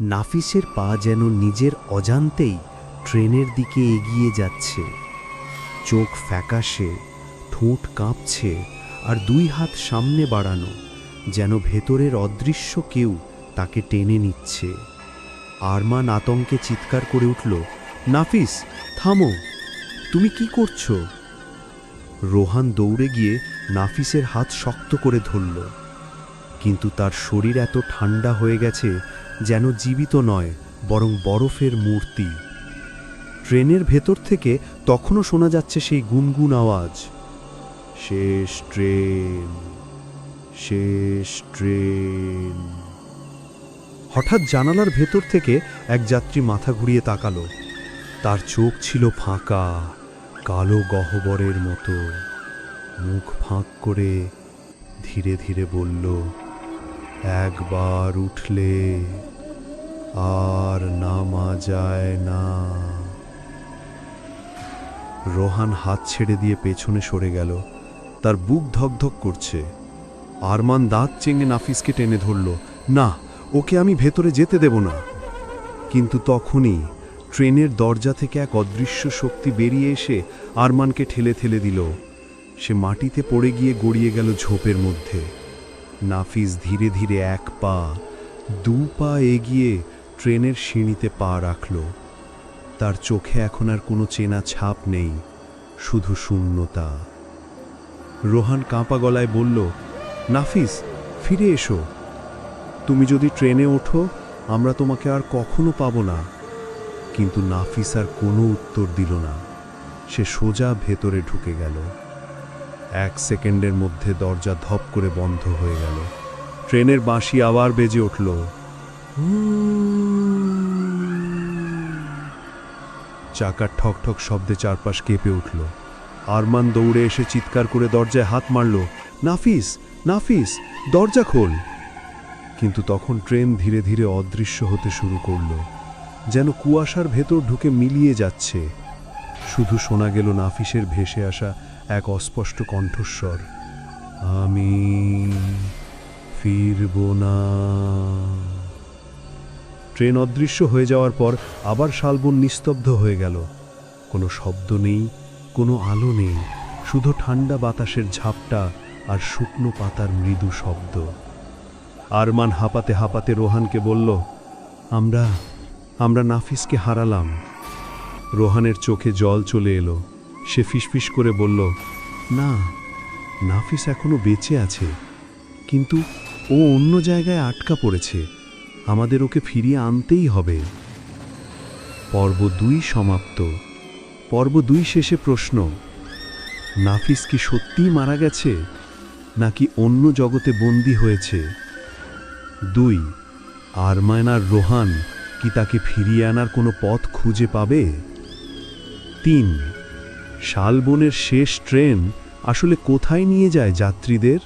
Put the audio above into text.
নাফিসের পা যেন নিজের অজান্তেই ট্রেনের দিকে এগিয়ে যাচ্ছে। চোখ ফ্যাকাশে, ঠোঁট কাঁপছে আর দুই হাত সামনে বাড়ানো যেন ভেতরের অদৃশ্য কেউ তাকে টেনে নিচ্ছে। আরমান আতঙ্কে চিৎকার করে উঠল, নাফিস, থামো! তুমি কি করছ? রোহান দৌড়ে গিয়ে নাফিসের হাত শক্ত করে ধরল। কিন্তু তার শরীর এত ঠান্ডা হয়ে গেছে যেন জীবিত নয়, বরং বরফের মূর্তি। ট্রেনের ভেতর থেকে তখনও শোনা যাচ্ছে সেই গুনগুন আওয়াজ। শেষ ট্রেন শেষ ট্রেন। হঠাৎ জানালার ভেতর থেকে এক যাত্রী মাথা ঘুরিয়ে তাকালো। তার চোখ ছিল ফাঁকা, কালো গহ্বরের মতো। মুখ ফাঁক করে ধীরে ধীরে বলল একবার উঠলে আর নামা যায় না। রোহান হাত ছেড়ে দিয়ে পেছনে সরে গেল। তার বুক ধকধক করছে। আরমান দাঁত চেঙে নাফিসকে টেনে ধরল, না, ওকে আমি ভেতরে যেতে দেব না। কিন্তু তখনই ট্রেনের দরজা থেকে এক অদৃশ্য শক্তি বেরিয়ে এসে আরমানকে ঠেলে ঠেলে দিল। সে মাটিতে পড়ে গিয়ে গড়িয়ে গেল ঝোপের মধ্যে। নাফিস ধীরে ধীরে এক পা, দু পা এগিয়ে ট্রেনের সিঁড়িতে পা রাখল। তার চোখে এখন আর কোনো চেনা ছাপ নেই, শুধু শূন্যতা। রোহান কাঁপা গলায় বলল, নাফিস, ফিরে এসো। তুমি যদি ট্রেনে ওঠো, আমরা তোমাকে আর কখনো পাবো না। কিন্তু নাফিস আর কোনো উত্তর দিল না। সে সোজা ভেতরে ঢুকে গেল। এক সেকেন্ডের মধ্যে দরজা ধপ করে বন্ধ হয়ে গেল। ট্রেনের বাঁশি আবার বেজে উঠল। চাকার ঠক ঠক শব্দে চারপাশ কেঁপে উঠল। আরমান দৌড়ে এসে চিৎকার করে দরজায় হাত মারল, নাফিস নাফিস, দরজা খোল! কিন্তু তখন ট্রেন ধীরে ধীরে অদৃশ্য হতে শুরু করল, যেন কুয়াশার ভেতর ঢুকে মিলিয়ে যাচ্ছে। শুধু শোনা গেল নাফিসের ভেসে আসা এক অস্পষ্ট কণ্ঠস্বর। আমি ফিরব না। ট্রেন অদৃশ্য হয়ে যাওয়ার পর আবার শালবন নিস্তব্ধ হয়ে গেল। কোনো শব্দ নেই, কোনো আলো নেই, শুধু ঠান্ডা বাতাসের ঝাপটা আর শুকনো পাতার মৃদু শব্দ। আরমান হাঁপাতে হাঁপাতে রোহানকে বলল, আমরা আমরা নাফিসকে হারালাম। রোহানের চোখে জল চলে এলো। সে ফিসফিস করে বলল, না, নাফিস এখনও বেঁচে আছে। কিন্তু ও অন্য জায়গায় আটকা পড়েছে। আমাদের ওকে ফিরিয়ে আনতেই হবে। পর্ব দুই সমাপ্ত। পর্ব দুই শেষে প্রশ্ন, নাফিস কি সত্যিই মারা গেছে, নাকি অন্য জগতে বন্দী হয়েছে? দুই আরমান আর রোহান কি তাকে ফিরিয়ে আনার কোনো পথ খুঁজে পাবে? তিন। শালবনের শেষ ট্রেন আসলে কোথায় নিয়ে যায় যাত্রীদের?